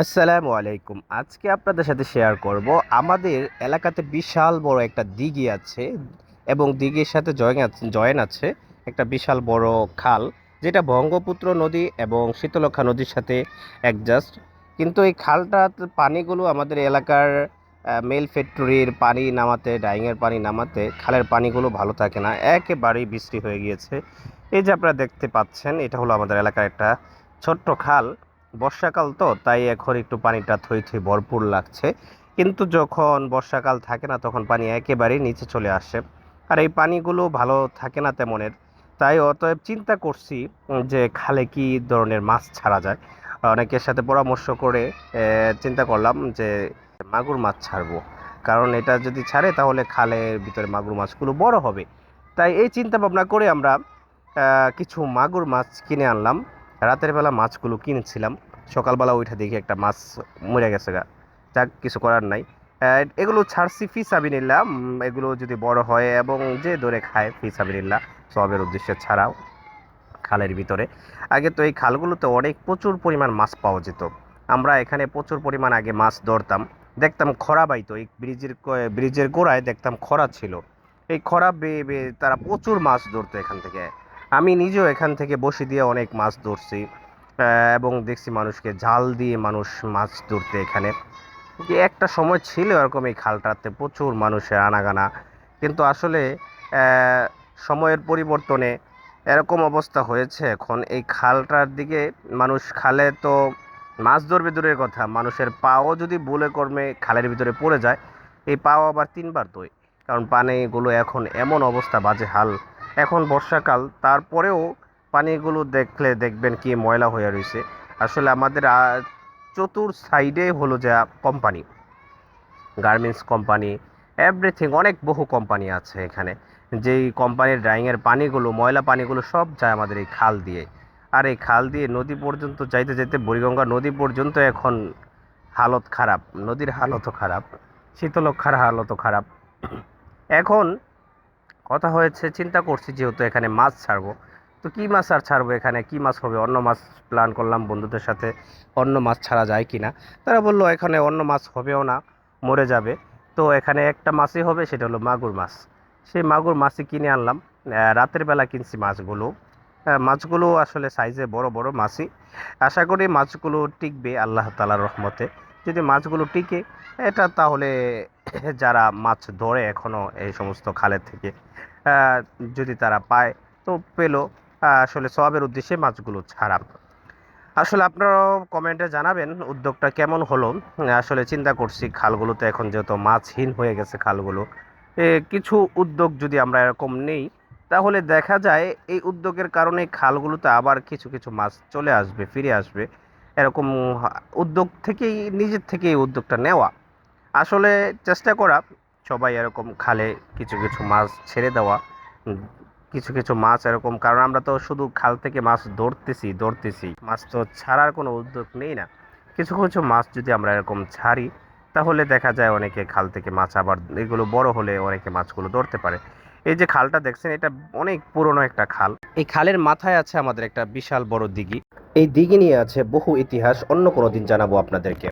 আসসালামু আলাইকুম। আজকে আপনাদের সাথে শেয়ার করব। আমাদের এলাকাতে বিশাল বড় একটা দিঘি আছে এবং দিঘির সাথে জয়েন আছে জয়েন আছে একটা বিশাল বড় খাল, যেটা বঙ্গপুত্র নদী এবং শীতলক্ষা নদীর সাথে অ্যাডজাস্ট কিন্তু এই খালটা পানিগুলো আমাদের এলাকার মেল ফ্যাক্টরির পানি নামাতে ডাইংয়ের পানি নামাতে খালের পানিগুলো ভালো থাকে না। একেবারেই বৃষ্টি হয়ে গিয়েছে। এই যে আপনারা দেখতে পাচ্ছেন, এটা হলো আমাদের এলাকার একটা ছোট্ট খাল। বর্ষাকাল তো, তাই এখন একটু পানিটা থই থই ভরপুর লাগছে। কিন্তু যখন বর্ষাকাল থাকে না, তখন পানি একেবারেই নিচে চলে আসে। আর এই পানিগুলো ভালো থাকে না তেমনের। তাই অতএব চিন্তা করছি যে খালে কি ধরনের মাছ ছাড়া যায়। অনেকের সাথে পরামর্শ করে চিন্তা করলাম যে মাগুর মাছ ছাড়বো। কারণ এটা যদি ছাড়ে, তাহলে খালের ভিতরে মাগুর মাছগুলো বড় হবে। তাই এই চিন্তা ভাবনা করে আমরা কিছু মাগুর মাছ কিনে আনলাম। রাতের বেলা মাছগুলো কিনেছিলাম। সকালবেলা উঠে দেখি একটা মাছ মরে গেছে গা। যাক কিছু করার নাই। এগুলো ছাড়ছি ফি সাবিনিল্লা এগুলো যদি বড় হয় এবং যে ধরে খায় ফি সাবিনিল্লা সবের উদ্দেশ্যে ছাড়াও খালের ভিতরে। আগে তো এই খালগুলোতে অনেক প্রচুর পরিমাণ মাছ পাওয়া যেত। আমরা এখানে প্রচুর পরিমাণ আগে মাছ ধরতাম। দেখতাম খরা বাইতো। এই ব্রিজের ব্রিজের গোড়ায় দেখতাম খরা ছিল। এই খরা বেয়ে বেয়ে তারা প্রচুর মাছ ধরতো এখান থেকে। আমি নিজেও এখান থেকে বসে দিয়ে অনেক মাছ ধরছি এবং দেখছি মানুষকে জাল দিয়ে মানুষ মাছ ধরতে এখানে। যে একটা সময় ছিল এরকম এই খালটাতে প্রচুর মানুষের আনাগানা, কিন্তু আসলে সময়ের পরিবর্তনে এরকম অবস্থা হয়েছে এখন। এই খালটার দিকে মানুষ, খালে তো মাছ ধরবে দূরের কথা, মানুষের পাও যদি বলে কর্মে খালের ভিতরে পড়ে যায়, এই পাও আবার তিনবার দই কারণ পানিগুলো এখন এমন অবস্থা, বাজে হাল। এখন বর্ষাকাল, তারপরেও পানিগুলো দেখলে দেখবেন কি ময়লা হয়ে রয়েছে। আসলে আমাদের চতুর সাইডে হলো যে কোম্পানি, গার্মেন্টস কোম্পানি, এভরিথিং অনেক বহু কোম্পানি আছে এখানে। যেই কোম্পানির ড্রাইংয়ের পানিগুলো, ময়লা পানিগুলো সব যায় আমাদের এই খাল দিয়ে। আর এই খাল দিয়ে নদী পর্যন্ত যাইতে যাইতে বুড়িগঙ্গা নদী পর্যন্ত এখন হালত খারাপ, নদীর হালতও খারাপ শীতলক্ষার হালতও খারাপ। এখন কথা হয়েছে, চিন্তা করছি যেহেতু এখানে মাছ ছাড়বো। তো কী মাছ আর ছাড়বো এখানে? কী মাছ হবে? অন্য মাছ প্ল্যান করলাম বন্ধুদের সাথে অন্য মাছ ছাড়া যায় কি না তারা বলল, এখানে অন্য মাছ হবেও না, মরে যাবে। তো এখানে একটা মাছই হবে, সেটা হলো মাগুর মাছ। সেই মাগুর মাছই কিনে আনলাম। রাতের বেলা কিনছি মাছগুলো। মাছগুলো আসলে সাইজে বড় বড় মাছই। আশা করি মাছগুলো টিকবে আল্লাহ তালার রহমতে। যদি মাছগুলো টিকে, এটা তাহলে যারা মাছ ধরে এখনও এই সমস্ত খালের থেকে যদি তারা পায়, তো পেল আসলে সবের উদ্দেশ্যে মাছগুলো ছাড়া আসলে আপনারাও কমেন্টে জানাবেন, উদ্যোগটা কেমন হলো? আসলে চিন্তা করছি, খালগুলোতে এখন যেহেতু মাছহীন হয়ে গেছে খালগুলো কিছু উদ্যোগ যদি আমরা এরকম নেই, তাহলে দেখা যায়, এই উদ্যোগের কারণে খালগুলোতে আবার কিছু কিছু মাছ চলে আসবে, ফিরে আসবে। এরকম উদ্যোগ থেকেই, নিজের থেকেই উদ্যোগটা নেওয়া। আসলে চেষ্টা করা, সবাই এরকম খালে কিছু কিছু মাছ ছেড়ে দেওয়া। কিছু কিছু মাছ এরকম, কারণ আমরা তো শুধু খাল থেকে মাছ ধরতেছি ধরতেছি। মাছ তো ছাড়ার কোনো উদ্যোগ নেই না। কিছু কিছু মাছ যদি আমরা এরকম ছাড়ি, তাহলে দেখা যায় অনেকে খাল থেকে মাছ আবার, এগুলো বড় হলে অনেকে মাছগুলো ধরতে পারে। এই যে খালটা দেখছেন, এটা অনেক পুরনো একটা খাল। এই খালের মাথায় আছে আমাদের একটা বিশাল বড় দিঘি। এই দিঘি নিয়ে আছে বহু ইতিহাস, অন্য কোনো দিন জানাব আপনাদেরকে।